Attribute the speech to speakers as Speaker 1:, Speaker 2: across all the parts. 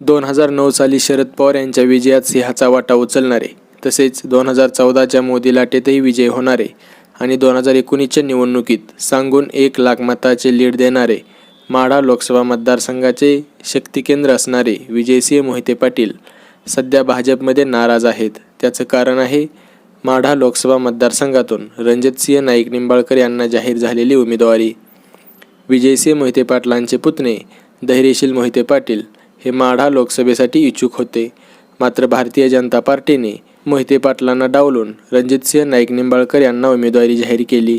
Speaker 1: दोन हजार नऊ साली शरद पवार यांच्या विजयात सिंहाचा वाटा उचलणारे तसेच दोन हजार चौदाच्या मोदी लाटेतही विजय होणारे आणि दोन हजार एकोणीसच्या निवडणुकीत सांगून एक लाख मताचे लीड देणारे माढा लोकसभा मतदारसंघाचे शक्तिकेंद्र असणारे विजयसिंह मोहिते पाटील सध्या भाजपमध्ये नाराज आहेत. त्याचं कारण आहे माढा लोकसभा मतदारसंघातून रणजितसिंह नाईक निंबाळकर यांना जाहीर झालेली उमेदवारी. विजयसिंह मोहिते पाटलांचे पुतणे धैर्यशील मोहिते पाटील हे माढा लोकसभेसाठी इच्छुक होते. मात्र भारतीय जनता पार्टीने मोहिते पाटलांना डावलून रणजितसिंह नाईक निंबाळकर यांना उमेदवारी जाहीर केली.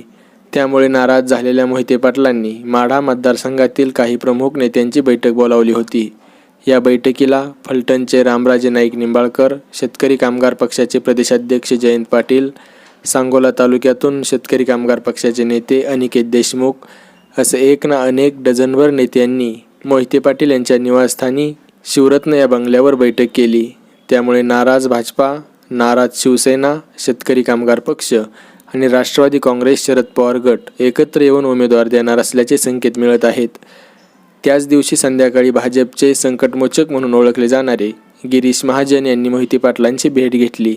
Speaker 1: त्यामुळे नाराज झालेल्या मोहिते पाटलांनी माढा मतदारसंघातील काही प्रमुख नेत्यांची बैठक बोलावली होती. या बैठकीला फलटणचे रामराजे नाईक निंबाळकर शेतकरी कामगार पक्षाचे प्रदेशाध्यक्ष जयंत पाटील सांगोला तालुक्यातून शेतकरी कामगार पक्षाचे नेते अनिकेत देशमुख असे एक ना अनेक डझनभर नेत्यांनी मोहिते पाटील यांच्या निवासस्थानी शिवरत्न या बंगल्यावर बैठक केली. त्यामुळे नाराज भाजपा नाराज शिवसेना शेतकरी कामगार पक्ष आणि राष्ट्रवादी काँग्रेस शरद पवार गट एकत्र येऊन उमेदवार देणार असल्याचे संकेत मिळत आहेत. त्याच दिवशी संध्याकाळी भाजपचे संकटमोचक म्हणून ओळखले जाणारे गिरीश महाजन यांनी मोहिते पाटलांची भेट घेतली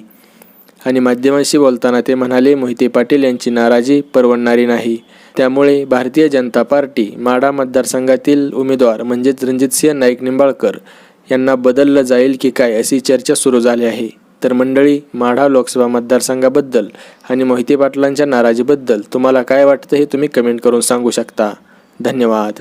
Speaker 1: आणि माध्यमांशी बोलताना ते म्हणाले मोहिते पाटील यांची नाराजी परवडणारी नाही. त्यामुळे भारतीय जनता पार्टी माडा मतदारसंघातील उमेदवार म्हणजेच रणजितसिंह नाईक निंबाळकर यांना बदललं जाईल की काय अशी चर्चा सुरू झाली आहे. तर मंडळी माढा लोकसभा मतदारसंघाबद्दल आणि मोहिते पाटलांच्या नाराजीबद्दल तुम्हाला काय वाटतं हे तुम्ही कमेंट करून सांगू शकता. धन्यवाद.